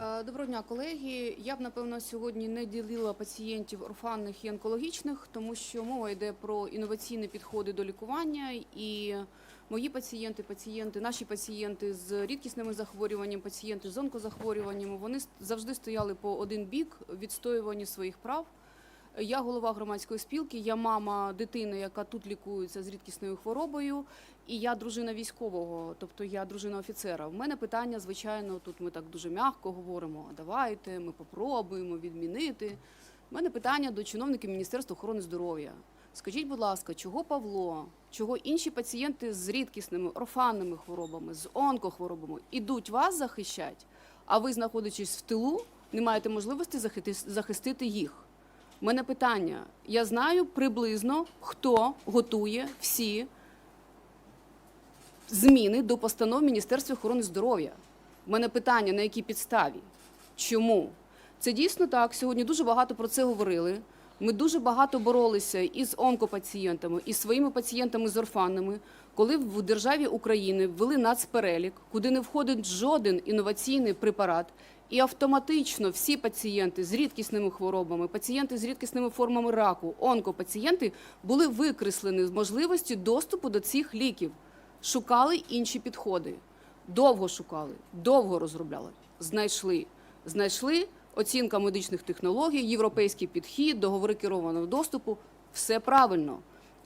Е, Доброго дня, колеги. Я б напевно сьогодні не ділила пацієнтів орфанних і онкологічних, тому що мова йде про інноваційні підходи до лікування. І мої пацієнти, пацієнти, наші пацієнти з рідкісними захворюваннями, пацієнти з онкозахворюваннями, вони завжди стояли по один бік відстоюванні своїх прав. Я голова громадської спілки, я мама дитини, яка тут лікується з рідкісною хворобою, і я дружина військового, тобто я дружина офіцера. В мене питання, звичайно, тут ми так дуже м'яко говоримо. Давайте ми попробуємо відмінити. У мене питання до чиновників Міністерства охорони здоров'я. Скажіть, будь ласка, чого Павло, чого інші пацієнти з рідкісними орфанними хворобами, з онкохворобами ідуть вас захищати, а ви, знаходячись в тилу, не маєте можливості захистити їх? У мене питання. Я знаю приблизно, хто готує всі зміни до постанов Міністерства охорони здоров'я. У мене питання, на якій підставі? Чому? Це дійсно так. Сьогодні дуже багато про це говорили. Ми дуже багато боролися із онкопацієнтами, і своїми пацієнтами з орфанами, коли в державі України ввели нацперелік, куди не входить жоден інноваційний препарат, і автоматично всі пацієнти з рідкісними хворобами, пацієнти з рідкісними формами раку, онкопацієнти були викреслені з можливості доступу до цих ліків. Шукали інші підходи. Довго шукали, довго розробляли. Знайшли. Знайшли оцінка медичних технологій, європейський підхід, договори керованого доступу. Все правильно.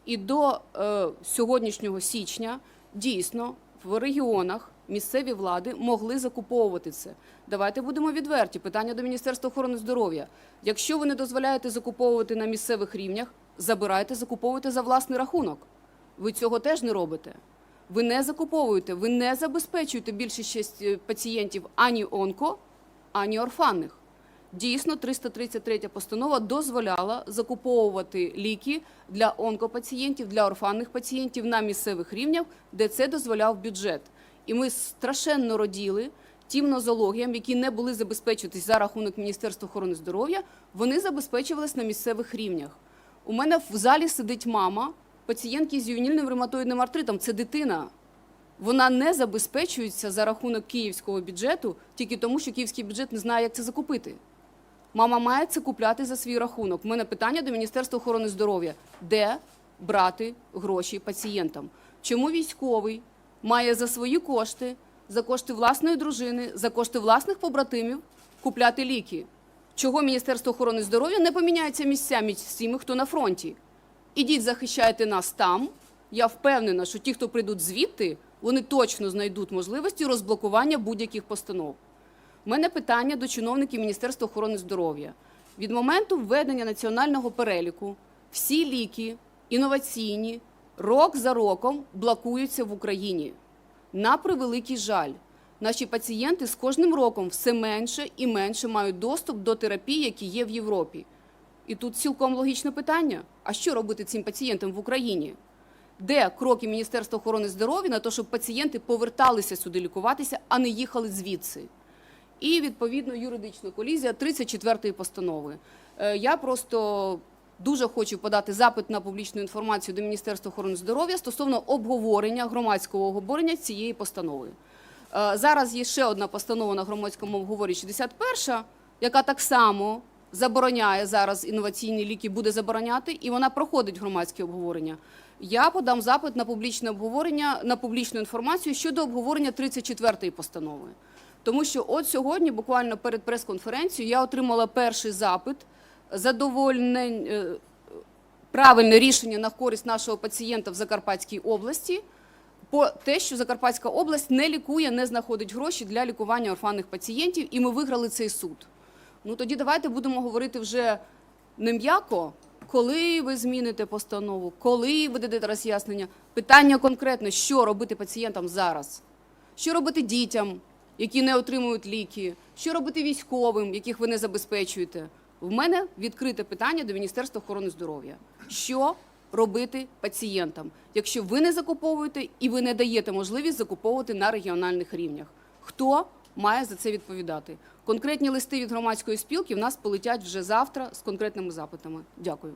І до е, сьогоднішнього січня дійсно в регіонах місцеві влади могли закуповувати це. Давайте будемо відверті. Питання до Міністерства охорони здоров'я. Якщо ви не дозволяєте закуповувати на місцевих рівнях, забирайте, закуповуйте за власний рахунок. Ви цього теж не робите. Ви не закуповуєте, ви не забезпечуєте більшість е, пацієнтів ані онко, ані орфанних. Дійсно, 333 постанова дозволяла закуповувати ліки для онкопацієнтів, для орфанних пацієнтів на місцевих рівнях, де це дозволяв бюджет. І ми страшенно роділи тим нозологіям, які не були забезпечуватись за рахунок Міністерства охорони здоров'я, вони забезпечувались на місцевих рівнях. У мене в залі сидить мама пацієнтки з ювенільним ревматоїдним артритом. Це дитина. Вона не забезпечується за рахунок київського бюджету тільки тому, що київський бюджет не знає, як це закупити. Мама має це купляти за свій рахунок. У мене питання до Міністерства охорони здоров'я: де брати гроші пацієнтам? Чому військовий має за свої кошти, за кошти власної дружини, за кошти власних побратимів купляти ліки? Чого Міністерство охорони здоров'я не поміняється місцями з тими, хто на фронті? Ідіть, захищайте нас там. Я впевнена, що ті, хто прийдуть звідти, вони точно знайдуть можливості розблокування будь-яких постанов. Мене питання до чиновників Міністерства охорони здоров'я. Від моменту введення національного переліку всі ліки інноваційні рок за роком блокуються в Україні. На превеликий жаль, наші пацієнти з кожним роком все менше і менше мають доступ до терапії, які є в Європі. І тут цілком логічне питання: а що робити цим пацієнтам в Україні? Де кроки Міністерства охорони здоров'я на те, щоб пацієнти поверталися сюди лікуватися, а не їхали звідси? І відповідно юридична колізія 34-ї постанови. Е, Я просто дуже хочу подати запит на публічну інформацію до Міністерства охорони здоров'я стосовно обговорення громадського обговорення цієї постанови. Е, Зараз є ще одна постанова на громадському обговорі 61, яка так само забороняє зараз інноваційні ліки, буде забороняти, і вона проходить громадське обговорення. Я подам запит на публічне обговорення, на публічну інформацію щодо обговорення 34-ї постанови. Тому що от сьогодні, буквально перед прес-конференцією, я отримала перший запит задовольне е, правильне рішення на користь нашого пацієнта в Закарпатській області. По те, що Закарпатська область не лікує, не знаходить гроші для лікування орфанних пацієнтів, і ми виграли цей суд. Ну тоді давайте будемо говорити вже не м'яко, коли ви зміните постанову, коли ви дадете роз'яснення. Питання конкретне, що робити пацієнтам зараз, що робити дітям, які не отримують ліки, що робити військовим, яких ви не забезпечуєте. В мене відкрите питання до Міністерства охорони здоров'я. Що робити пацієнтам, якщо ви не закуповуєте і ви не даєте можливість закуповувати на регіональних рівнях? Хто має за це відповідати? Конкретні листи від громадської спілки в нас полетять вже завтра з конкретними запитами. Дякую.